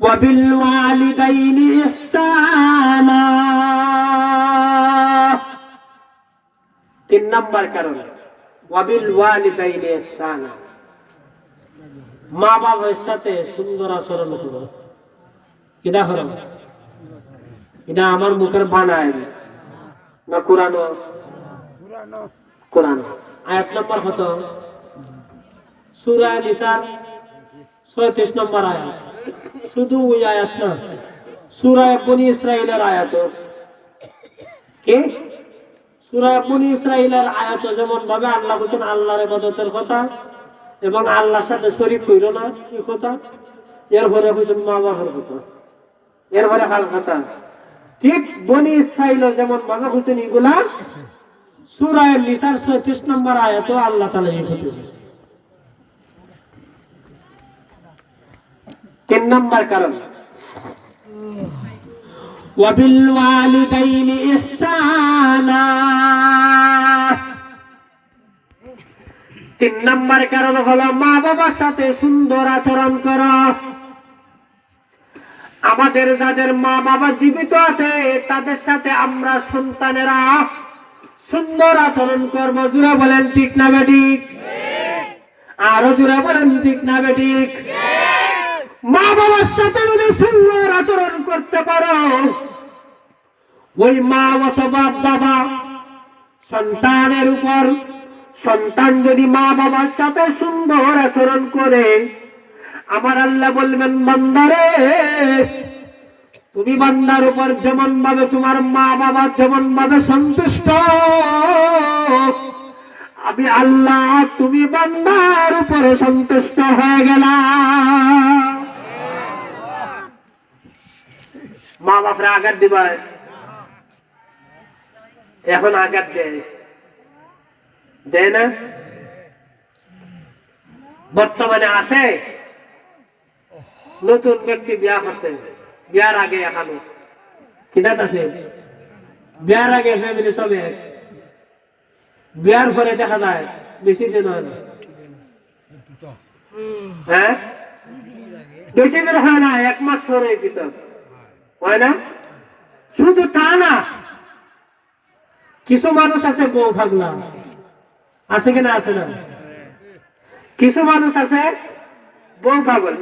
وبالوالدين إحسانا তিন নম্বর কারণ ওয়াবিল ওয়ালিদাইনি ইহসানা মা বাবার সাথে সুন্দর আচরণ করো কিনা হলো এটা আমার মুখের বানায় না কোরআন কোরআন আয়াত নম্বর কত সূরা নিসার 36 নম্বর আয়াত। শুধু ওই আয়াত না, সূরা বনি ইসরাইলের আয়াত কি? সূরা বনি ইসরাইলের আয়াত যেমন ভাবে আল্লাহ বলছেন, আল্লাহর ইবাদতের কথা এবং আল্লাহর সাথে শরীক কইল না এই কথা? এরপরে বলছেন মা বাবার কথা। এরপরে কার কথা। ঠিক বনি ইসরাইল যেমন ভাবে বলছেন, এগুলা সুরায় নিসার 36 নম্বর আয়াত আল্লাহ তাআলা এই কথা তিন নম্বর কারণ وبالوالدين إحسانا তিন নম্বর কারণ হলো মা বাবার সাথে সুন্দর আচরণ করো আমাদের যাদের মা বাবা জীবিত আছে তাদের সাথে আমরা সন্তানেরা সুন্দর আচরণ করবো জুড়ে বলেন ঠিক না বেঠিক আরো জুড়ে বলেন ঠিক না বেঠিক মা বাবার সাথে যদি সুন্দর আচরণ করতে পারো, ওই মা অথবা বাবা সন্তানের উপর, সন্তান যদি মা বাবার সাথে সুন্দর আচরণ করে, আমার আল্লাহ বলবেন, বান্দারে, তুমি বান্দার উপর যেমন ভাবে তোমার মা বাবা যেমন ভাবে সন্তুষ্ট, আমি আল্লাহ, তুমি বান্দার উপরে সন্তুষ্ট হয়ে গেলাম। বাপরা আঘাত দিবায় এখন আঘাত দেয়। দেয় না? বর্তমানে আছে। নতুন ব্যক্তি বিয়া করছে। বিয়ার আগে এখানে। কিনাত আছে? বিয়ার আগে ফ্যামিলি সব বিয়ার পরে দেখা যায়, বেশি দিন হয় না। হ্যাঁ? বেশি দিন হয় না, এক মাস পরে কিতাব হয় না? শুধু তা না, কিছু মানুষ আছে বউ ভাগলা আছে কিনা আছে না? কিছু মানুষ আছে বউ পাগল